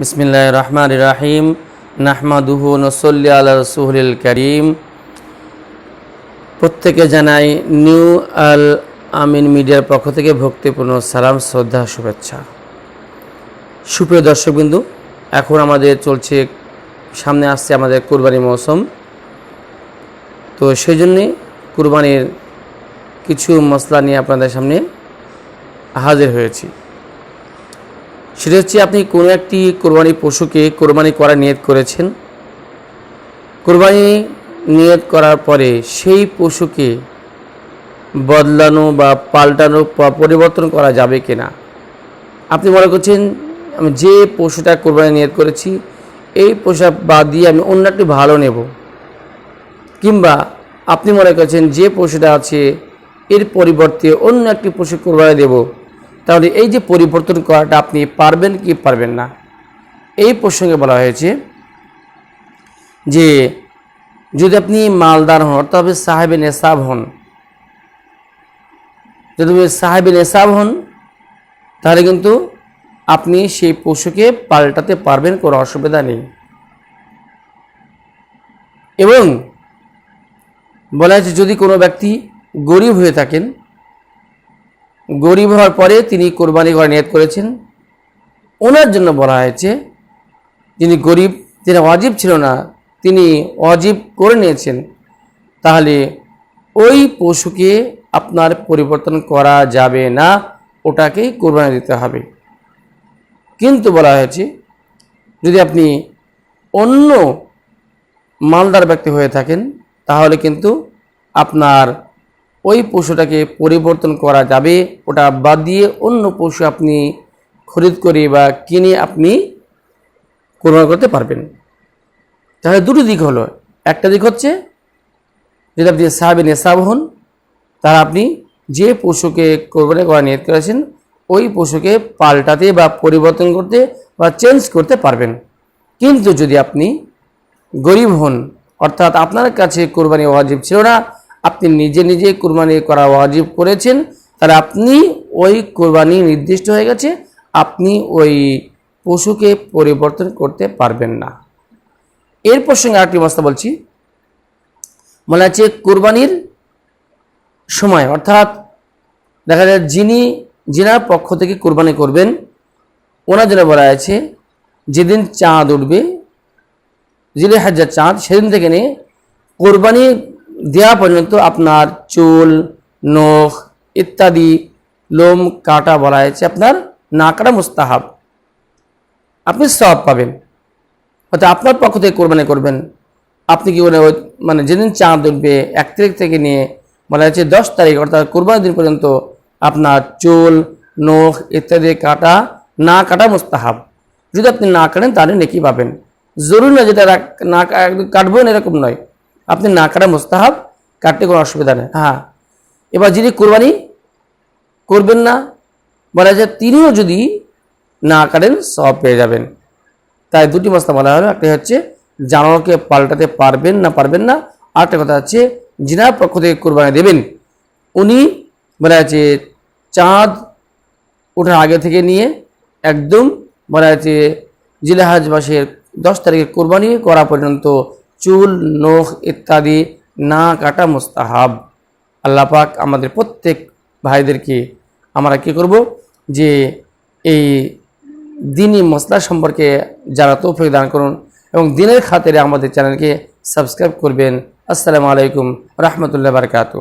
বিসমিল্লাহ রহমান রাহিম। নাহমাদুহু নসল্লি আল্লাহ করিম। প্রত্যেকে জানাই নিউ আল আমিন মিডিয়ার পক্ষ থেকে ভক্তিপূর্ণ সালাম, শ্রদ্ধা, শুভেচ্ছা। সুপ্রিয় দর্শকবিন্দু, এখন আমাদের চলছে, সামনে আসছে আমাদের কুরবানি মৌসুম। তো সেই জন্যে কুরবানির কিছু মশলা নিয়ে আপনাদের সামনে হাজির হয়েছি। সেটা হচ্ছে আপনি কোনো একটি কোরবানি পশুকে কোরবানি করার নিয়ত করেছেন? কোরবানি নিয়ত করার পরে সেই পশুকে বদলানো বা পাল্টানো পরিবর্তন করা যাবে কি না আপনি মনে করছেন, আমি যে পশুটা কোরবানি নিয়ত করেছি, এই পশুটা বাদ দিয়ে আমি অন্য একটি ভালো নেব? কিংবা আপনি মনে করছেন, যে পশুটা আছে, এর পরিবর্তে অন্য একটি পশু কোরবানি দেব? তাহলে এই যে পরিবর্তন করাটা আপনি পারবেন কি পারবেন না, এই প্রসঙ্গে বলা হয়েছে যে যদি আপনি মালদার হন তবে সাহেবে নেশাব হন, যদি সাহেবে নেশাব হন, তাহলে কিন্তু আপনি সেই পশুকে পাল্টাতে পারবেন, কোনো অসুবিধা নেই। এবং বলা হয়েছে যদি কোনো ব্যক্তি গরিব হয়ে থাকেন গরিব হওয়ার পরে তিনি কোরবানি করা নিয়ত করেছেন। ওনার জন্য বলা হয়েছে, যিনি গরিব তিনি অজীব ছিল না, তিনি অজীব করে নিয়েছেন। তাহলে ওই পশুকে আপনার পরিবর্তন করা যাবে না, ওটাকেই কোরবানি দিতে হবে। কিন্তু বলা হয়েছে, যদি আপনি অন্য মালদার ব্যক্তি হয়ে থাকেন, তাহলে কিন্তু আপনার ওই পশুটাকে পরিবর্তন করা যাবে, ওটা বাদ দিয়ে অন্য পশু আপনি খরিদ করে বা কিনে আপনি কোরবানি করতে পারবেন। তাহলে দুটো দিক হলো। একটা দিক হচ্ছে যদি আপনি সাহাবে নেশাব হন তাহলে আপনি যে পশুকে কোরবানি করা নিয়ত করেছেন, ওই পশুকে পাল্টাতে বা পরিবর্তন করতে বা চেঞ্জ করতে পারবেন। কিন্তু যদি আপনি গরিব হন, অর্থাৎ আপনার কাছে কোরবানি ওয়াজিব ছিল না আপনি নিজে নিজে কোরবানি করা ওয়াজিব করেছেন, তাহলে আপনি ওই কোরবানি নির্দিষ্ট হয়ে গেছে, আপনি ওই পশুকে পরিবর্তন করতে পারবেন না। এর প্রসঙ্গে আরেকটি মস্তা বলছি। মনে আছে কোরবানির সময়, অর্থাৎ দেখা যায় যিনি, যিনার পক্ষ থেকে কোরবানি করবেন, ওনার জন্য বলা আছে, যেদিন চাঁদ উঠবে জিলে হাজার চাঁদ, সেদিন থেকে নিয়ে কোরবানি দেওয়া পর্যন্ত আপনার চুল, নখ ইত্যাদি লোম, কাটা বলা হয়েছে আপনার না কাটা মুস্তাহাব। আপনি সব পাবেন। হয়তো আপনার পক্ষ থেকে কোরবানি করবেন। আপনি কি করে মানে যেদিন চাঁদ উঠবে, এক তারিখ থেকে নিয়ে বলা হয়েছে দশ তারিখ, অর্থাৎ কোরবানির দিন পর্যন্ত আপনার চুল, নখ ইত্যাদি কাটা, না কাটা মুস্তাহাব। যদি আপনি না কাটেন, তাহলে নেকি পাবেন। জরুরি না যেটা না একদম কাটবেন, এরকম নয়। আপনি না কাটা মুস্তাহাব কাটতে কোনো অসুবিধা নেই। হ্যাঁ। এবার যিনি কোরবানি করবেন না, বলা যায় তিনিও যদি না কাটেন সব পেয়ে যাবেন। তাই দুটি মশলা বলা হলো একটা হচ্ছে জানোয়ারকে পাল্টাতে পারবেন না পারবেন না, আরেকটা কথা হচ্ছে যিনার পক্ষ থেকে কোরবানি দেবেন। উনি বলা আছে চাঁদ ওঠার আগে থেকে নিয়ে একদম বলা আছে জিলেহাজ মাসের দশ তারিখে কোরবানি করা পর্যন্ত চুল, নখ ইত্যাদি না কাটা মোস্তাহাব। আল্লাহ পাক আমাদের প্রত্যেক ভাইদেরকে, আমরা কি করব? যে এই দিনই মশলা সম্পর্কে যারা তৌফিক দান করুন এবং দিনের খাতিরে আমাদের চ্যানেলকে সাবস্ক্রাইব করবেন। আসসালামু আলাইকুম, রহমতুল্লাহ বারকাতু